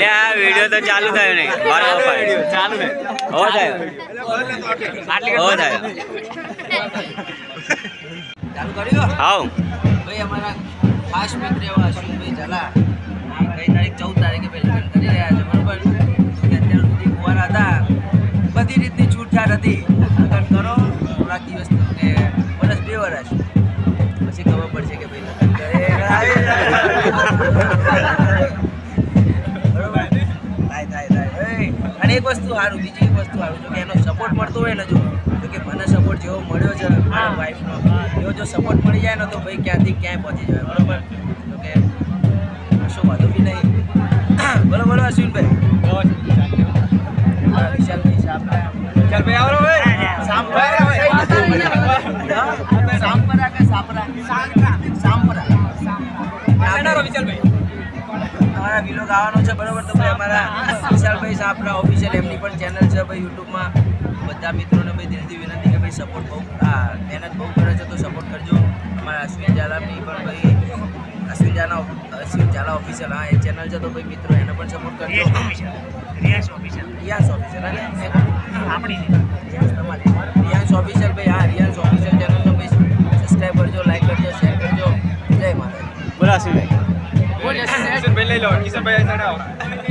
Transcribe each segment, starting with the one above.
લે આ વિડિયો તો ચાલુ થયો નહીં. બરાબર ચાલુ છે હો થયો. હો થયો. ચાલુ કર્યો? હાઉ. ભાઈ અમારા ખાસ મિત્ર એવા અશ્વિનભાઈ ઝાલા ગઈ તારીખ ચૌદ તારીખે લગ્ન કરી રહ્યા છે બરોબર? અત્યાર સુધી કુંવારા હતા. બધી રીતની છૂટછાટ હતી. આગળ કરો. સારું બીજી વસ્તુ સારું જો કે એનો સપોર્ટ મળતો હોય ને જો જો કે મને સપોર્ટ જેવો મળ્યો છે મારા વાઈફનો એવો જો સપોર્ટ મળી જાય ને તો ભાઈ ક્યાંથી ક્યાંય પહોંચી જાય બરાબર? તો કે કશો વાંધો બી નહીં. બોલો બોલો અશ્વિનભાઈ. વિશાલભાઈ સાંભળા ચાલ ભાઈ સાંપરા સાંપરા? કે વિશાલભાઈ. અમારા છે બરોબર? તો અમારા વિશાલભાઈ આપણા ઓફિશિયલ એમની પણ ચેનલ છે ભાઈ યુટ્યુબમાં. બધા મિત્રોને ભાઈ દિલથી વિનંતી કે ભાઈ સપોર્ટ બહુ હા મહેનત બહુ કરે છે તો સપોર્ટ કરજો. અમારા અશ્વિન ઝાલાની પણ ભાઈ અશ્વિન ઝાલા અશ્વિન ઝાલા ઓફિશિયલ હા એ ચેનલ છે તો ભાઈ મિત્રો એને પણ સપોર્ટ કરજો. રિયાસ ઓફિશિયલ રિયાસ ઓફિશિયલ આપણી તમારી. રિયાસ ઓફિશિયલ ભાઈ હા રિયાસ ઓફિશિયલ ચેનલનો ભાઈ. સબસ્ક્રાઈબ કરજો લાઈક કરજો શેર કરજો. જય માતા બોલો અશ્વિનભાઈ ભાઈ. લઈ લો કિશનભાઈ એ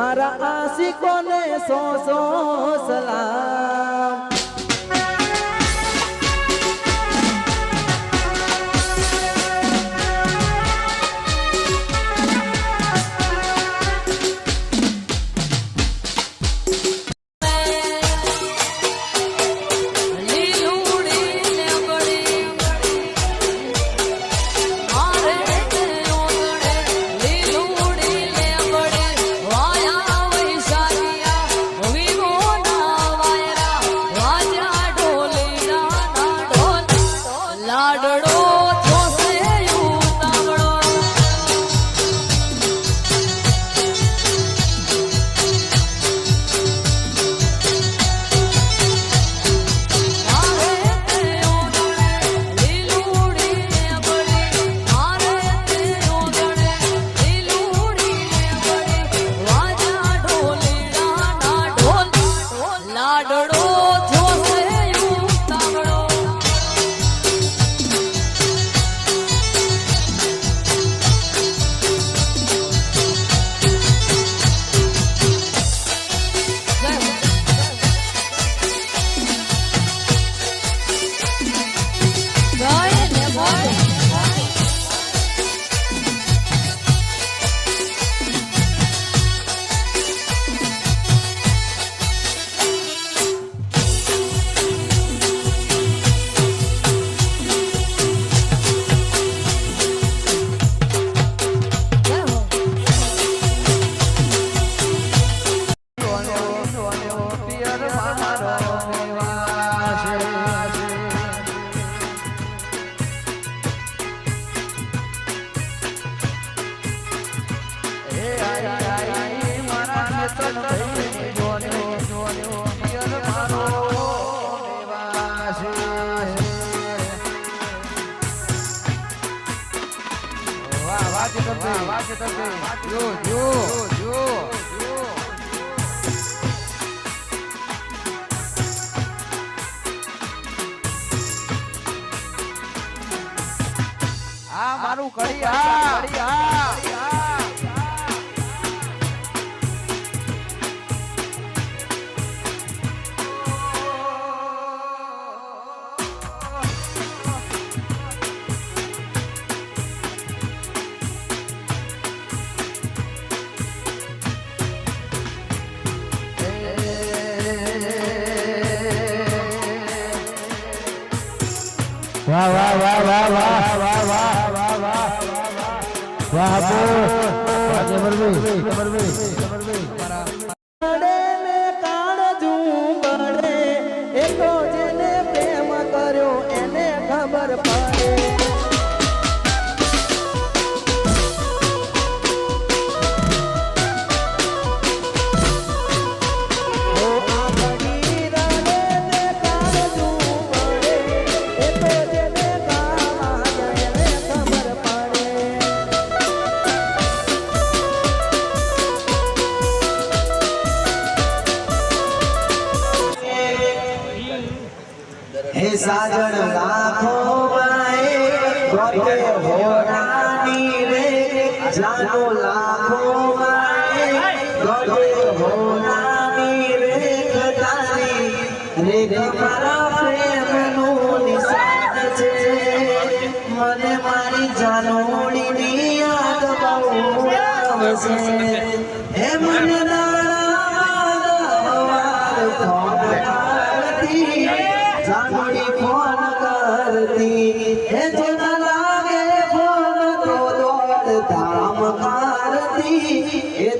મારા આશિકોને સો સો સલામ. વાત કરશે વાત જો જો જો આ મારું કરી વાહ વાહ વાહ વાહ વાહ વાહ વાહ વાહ વાહ વાહ વાહ બળે ને કાળજું સાજણ લાખો માએ ગોતે હોરાની રે. જાનો લાખો માએ ગોતે હોરાની રે. કતારી રે રે જાનોડી ફોન કરતી. હે જો ના લાગે ફોન તો દોડ ધામ મારતી.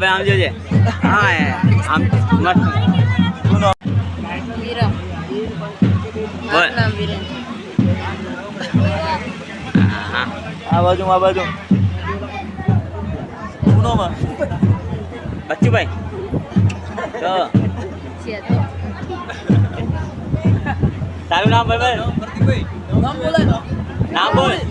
ભાઈ આમ જોજે હા એ, આમ મસ્ત વિરમ બોલ મારું નામ વિરેન હા આ બાજુ આ બાજુ પૂનોમાં બચ્ચુભાઈ તો છે તો તારું નામ બોલ ભાઈ નામ બોલ લેવાનો શરમાયો